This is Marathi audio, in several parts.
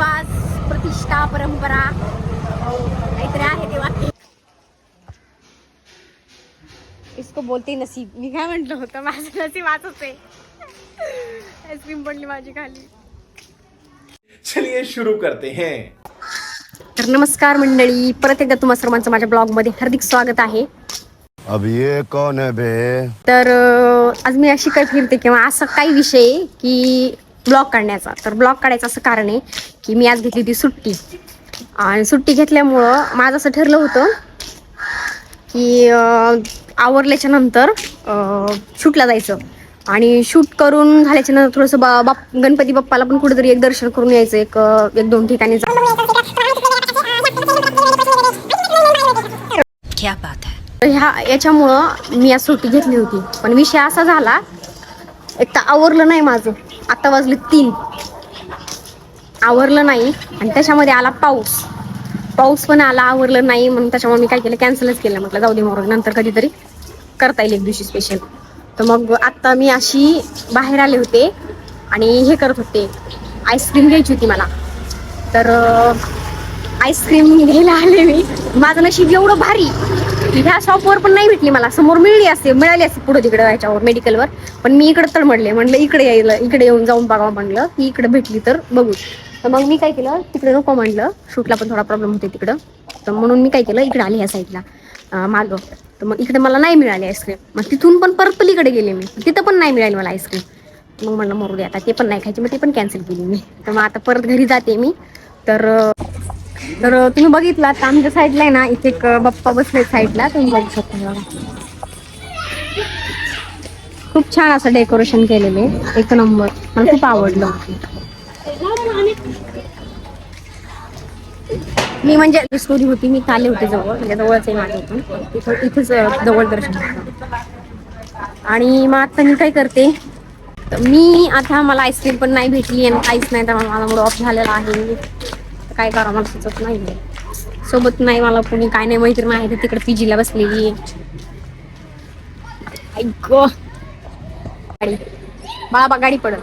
रीतिरिवाज प्रतिष्ठा परंपरा. काहीतरी आहे ते वाक्य. इसको बोलते नसीब. मी काय म्हंटल होतं? माझं नसीब वाचच आहे. आईस्क्रीम पडली माझी खाली. चलिए शुरू करते हैं. तर नमस्कार मंडळी. परत एकदा तुम्हा सर्वांचं माझ्या ब्लॉगमध्ये हार्दिक स्वागत आहे. अब ये कौन है बे? तर अं, आज मी अशी काय फिरते किंवा असं काही विषय आहे की ब्लॉग काढण्याचा. तर ब्लॉग काढायचं असं कारण आहे की मी आज घेतली होती सुट्टी. आणि सुट्टी घेतल्यामुळं माझं असं ठरलं होतं की आवरल्याच्या नंतर शूटला जायचं. आणि शूट करून झाल्याच्यानंतर थोडंसं बा बाप गणपती बाप्पाला पण कुठेतरी एक दर्शन करून यायचं एक एक दोन ठिकाणी ह्या याच्यामुळं मी आज सुट्टी घेतली होती. पण विषय असा झाला एक तर आवरलं नाही माझं. आता वाजले तीन. आवरलं नाही आणि त्याच्यामध्ये आला पाऊस. पाऊस पण आला आवरलं नाही म्हणून त्याच्यामुळे मी काय केलं कॅन्सलच केलं. म्हटलं जाऊ दे मग नंतर कधीतरी करता येईल एक दिवशी स्पेशल तर मग आत्ता मी अशी बाहेर आले होते आणि हे करत होते. आईस्क्रीम घ्यायची होती मला. तर आईस्क्रीम घ्यायला आले मी. माझं नशीब एवढं भारी. की ह्या शॉपवर पण नाही भेटली मला. समोर मिळली असते मिळाली असते पुढे तिकडे याच्यावर मेडिकलवर पण मी इकडे तळमडले म्हणलं इकडे यायला इकडे येऊन जाऊन बघावं म्हणलं की इकडे भेटली तर बघू. तर मग मी काय केलं तिकडे नको म्हणलं. शूटला पण थोडा प्रॉब्लेम होते तिकडं. तर म्हणून मी काय केलं इकडे आले ह्या साईडला मागं. तर मग इकडे मला नाही मिळाली आईस्क्रीम. मग तिथून पण परत पलीकडे गेले मी. तिथं पण नाही मिळाली मला आईस्क्रीम. मग म्हणलं मरू दे आता. ते पण नाही खायची मग ते पण कॅन्सल केली मी. तर मग आता परत घरी जाते मी. तर तर तुम्ही बघितला तर आमच्या साईडला आहे ना इथे एक बाप्पा बसले साईडला तुम्ही बघू शकता. खूप छान असं डेकोरेशन केलेले एक नंबर मला खूप आवडलं. मी म्हणजे स्टोरी होती मी आले होते जवळ. म्हणजे जवळच आहे माझ्या इथून. तिथं इथेच जवळ दर्शन आणि मग आता मी काय करते तर मी आता मला आईस्क्रीम पण नाही भेटली आणि काहीच नाही. तर मला मूड ऑफ झालेला आहे. काय करा मला सुचत नाही सोबत नाही मला कोणी काय नाही मैत्रीण आहे तर तिकडे पीजीला बसलेली. ऐक गाडी. बाबा गाडी पडत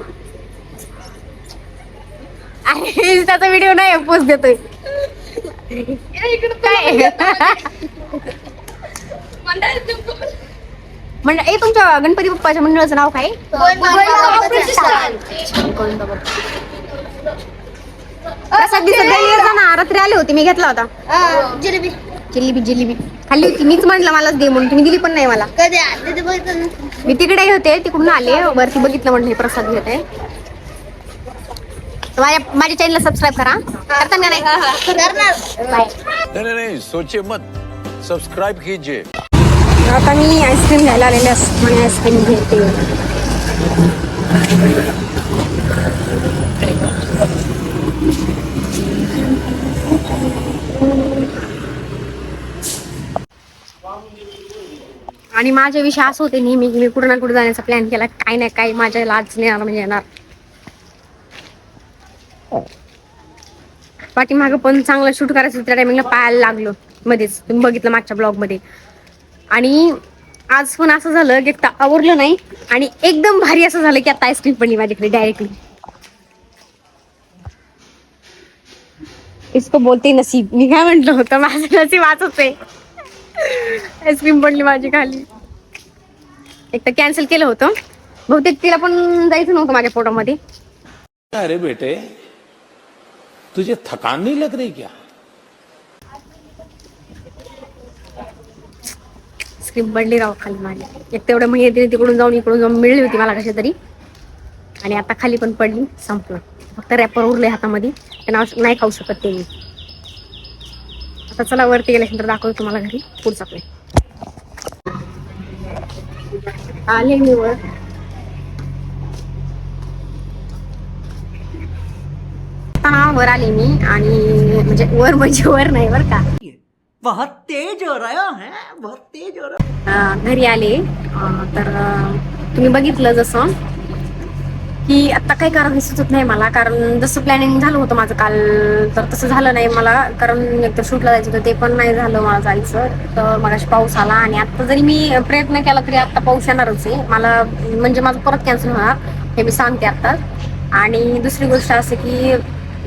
अरे त्याचा व्हिडिओ नाही पोस्ट देतोय. काय? मंडळ ए तुमच्या गणपती बाप्पाच्या मंडळाचं नाव काय? प्रसाद बिसाद द्यायला ये जा ना. रात्री आले होते मी घेतला होता. जिलेबी. जिलेबी जिलेबी. खाल्ली होती. मीच म्हटलं मलाच दे म्हणून. तुम्ही दिली पण नाही मला. कधी आले ते बघितलं ना. मी तिकडे होते तिकडून आले. वरती बघितलं म्हणलं हे प्रसाद घेत आहे. माझ्या माझ्या चॅनलला सबस्क्राईब करा. करता का नाही? करणार. बाय नहीं नहीं नहीं. सोचिए मत. सब्सक्राइब कीजिए. आता मी आईस्क्रीम घ्यायला आलेले असते. आईस्क्रीम घेते आणि माझ्या विषय असं होते नेहमी की मी कुठं ना कुठं जाण्याचा प्लॅन केला. काही नाही काही माझ्या लाज नाही येणार म्हणजे येणार. पाठीमागं पण चांगलं शूट करायचं त्या टायमिंगला पाहायला लागलो मध्येच. तुम्ही बघितलं मागच्या ब्लॉगमध्ये. आणि आज पण असं झालं की एकदा आवरलं नाही आणि एकदम भारी असं झालं की आता आईस्क्रीम पडली माझ्याकडे डायरेक्टली इसको बोलते नसीब. मी काय म्हंटल होतं? माझं नसीब वाचच आहे. आईस्क्रीम पडली माझी खाली. एक तर कॅन्सल केलं होतं. बहुतेक तिला पण जायचं नव्हतं माझ्या फोटोमध्ये अरे बेटे तुझे थकान नहीं लग रही क्या? स्क्रीन पडली राव खाली माझी. एक तेवढ्या महिन्यात तिकडून जाऊन इकडून जाऊन मिळली होती मला कशा तरी. आणि आता खाली पण पडली संपलं. फक्त रॅपर उरले हातामध्ये. ते नाव नाही खाऊ शकत ते मी. आता चला वरती गेल्यानंतर दाखवतो तुम्हाला घरी पुढचा प्ले आले मी वर वर आले मी आणि म्हणजे वर म्हणजे वर नाही बर का. बहुत तेज हो रहा है बहुत तेज हो रहा घरी आले. तर तुम्ही बघितलं जसं. की आता काय कारण सुचत नाही मला. कारण जसं प्लॅनिंग झालं होतं माझं काल तर तसं झालं नाही मला. कारण एकतर शूटला जायचं होतं ते पण नाही झालं मला जायचं. तर मगाशी पाऊस आला आणि आता जरी मी प्रयत्न केला तरी आता पाऊस येणारच आहे. मला म्हणजे माझं परत कॅन्सल होणार हे मी सांगते आता. आणि दुसरी गोष्ट असं की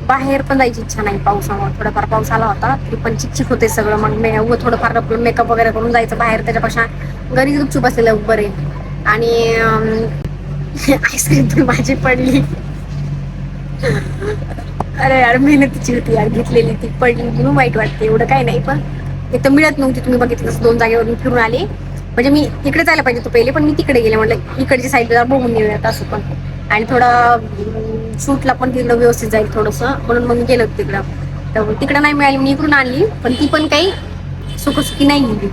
बाहेर पण जायची इच्छा नाही पावसामुळे. थोडाफार पाऊस आला होता तरी पण चिकचिक होते सगळं. मग मे उभं थोडंफार मेकअप वगैरे करून जायचं बाहेर. त्याच्यापेक्षा घरी गुपचूप असलेलं बरे आणि आईस्क्रीम पण माझी पडली. अरे यार मेहनतीची होती यार घेतलेली ती पडली. म्हणून वाईट वाटते एवढं काही नाही पण इथं तर मिळत नव्हती. तुम्ही बघितलं दोन जागेवरून फिरून आले. म्हणजे मी इकडे जायला पाहिजे होतं पहिले पण मी तिकडे गेले. म्हटलं इकडची साईडला बघून येऊयात असं पण. आणि थोडं शूटला पण तिकडं व्यवस्थित जाईल थोडंसं. म्हणून मग गेलो तिकडं. तर तिकडं नाही मिळाली मी इकडून आणली पण ती पण काही सुखसुखी नाही गेली.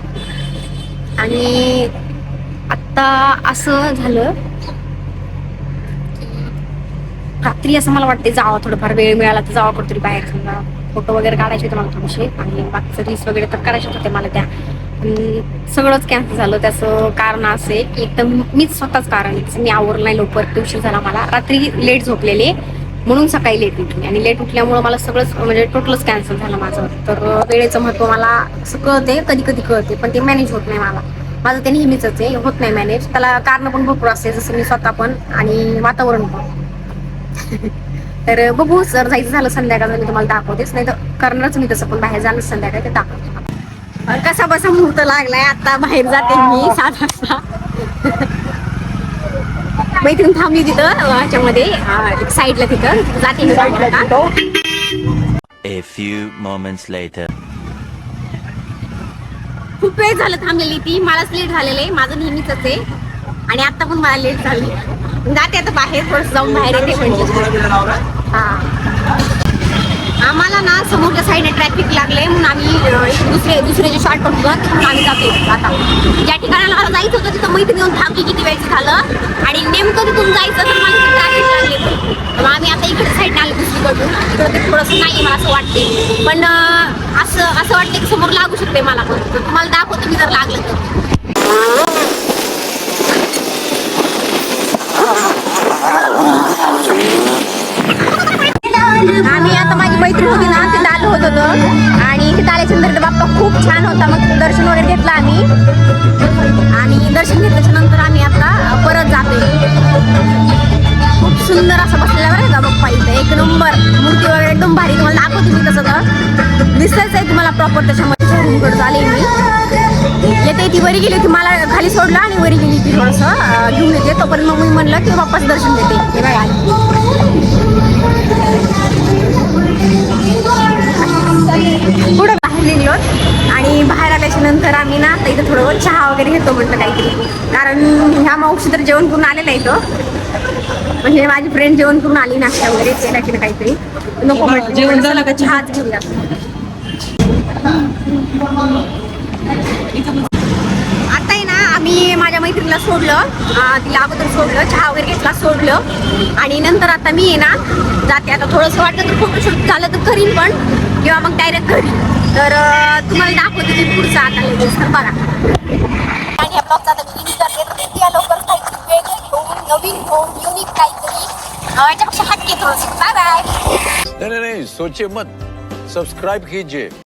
आणि आत्ता असं झालं रात्री असं मला वाटते जावं थोडंफार वेळ मिळाला तर जावं कुठतरी बाहेर समजा फोटो वगैरे काढायचे होते मला थोडेसे आणि बाकीचं रील्स वगैरे तर करायचे होते मला त्या. सगळंच कॅन्सल झालं. त्याचं कारण असं आहे की एकदम मीच स्वतःच कारण आहे मी आवरलं नाही लवकर. उशीर झाला मला. रात्री लेट झोपलेले. म्हणून सकाळी लेट उठली. आणि लेट उठल्यामुळे मला सगळंच म्हणजे टोटलच कॅन्सल झालं माझं. तर वेळेचं महत्त्व मला असं कळते कधी कधी कळते पण ते मॅनेज होत नाही मला. माझं ते नेहमीच आहे. होत नाही मॅनेज त्याला कारण पण भरपूर असते. जसं मी स्वतः पण आणि वातावरण पण. तर बघू जर जायचं झालं संध्याकाळ मी तुम्हाला दाखवतेच नाही तर करणारच मी तसं पण बाहेर झालं संध्याकाळी ते दाखवते. कसा बसा मुहूर्त लागलाय आता बाहेर जाते मी सात वाजता मैत्रीण थांबली तिथं ह्याच्यामध्ये साईडला तिथं जाते मी बाहेर आता. A few moments later. खूप वेळ झालं थांबलेली ती मलाच लेट झालेलं आहे माझं नेहमीच आहे. आणि आता पण मला लेट झाली. जाते आता बाहेर थोडस जाऊन बाहेर येते म्हणजे. हा. आम्हाला ना समोरच्या साईडने ट्रॅफिक लागले म्हणून आम्ही दुसरे दुसरे जे शॉर्ट पडतो तिथून आम्ही जातो आता. ज्या ठिकाणाला मला जायचं होतं तिथं मैत्री येऊन थांबली किती वेळचं झालं. आणि नेमकं तिथून जायचं तर मला ट्रॅफिक लागले. मग आम्ही आता इकडे साईडने आलो दुसरीकडून. इकडं ते थोडंसं नाही मला असं वाटते पण असं असं वाटतं की समोर लागू शकते मला पण. तर तुम्हाला दाखवतो मी जर लागलं तर. आम्ही आता माझी मैत्रीण होती ना तिथं आलो होत होतो आणि तिथं आल्याच्यानंतर बाप्पा खूप छान होता. मग दर्शन वगैरे घेतलं आम्ही. आणि दर्शन घेतल्याच्या नंतर आम्ही आता परत जातोय. खूप सुंदर असं बसलेला बरं का बाप्पा इथं. एक नंबर मूर्ती वगैरे एकदम भारी. तुम्हाला दाखवते मी तसं तर दिसतच आहे तुम्हाला प्रॉपर त्याच्यामध्ये. रूमकडे आले मी. येते ती वरी गेली होती. मला खाली सोडलं आणि वरी गेली ती थोडंसं. घेऊन येते. तोपर्यंत मग मी म्हणलं की बाप्पाचं दर्शन देते. हे बघा. वगैरे घेतो म्हटलं काहीतरी कारण ह्या मावशी तर जेवण करून आलेलं आहे तो म्हणजे माझी फ्रेंड जेवण करून आली नाश्ता वगैरे केला की काहीतरी. नको म्हटलं जेवण झालं का चहाच घेऊया. आता आहे ना आम्ही माझ्या मैत्रिणीला सोडलं. तिला अगोदर सोडलं चहा वगैरे घेतला सोडलं. आणि नंतर आता मी आहे ना जाते. आता थोडंसं वाटलं तर फोटोशूट झालं तर करीन पण. किंवा मग डायरेक्ट तर तुम्हाला दाखवते मी पुढचा आता लगेच तर बघा. आणि या ब्लॉगचा आता मी करते तर किती या लवकर काहीतरी वेगळं घेऊन नवीन घेऊन युनिक काहीतरी याच्यापेक्षा हटके थोडंसं बाय बाय नाही नाही सोचे मत. सबस्क्राईब कीजिए.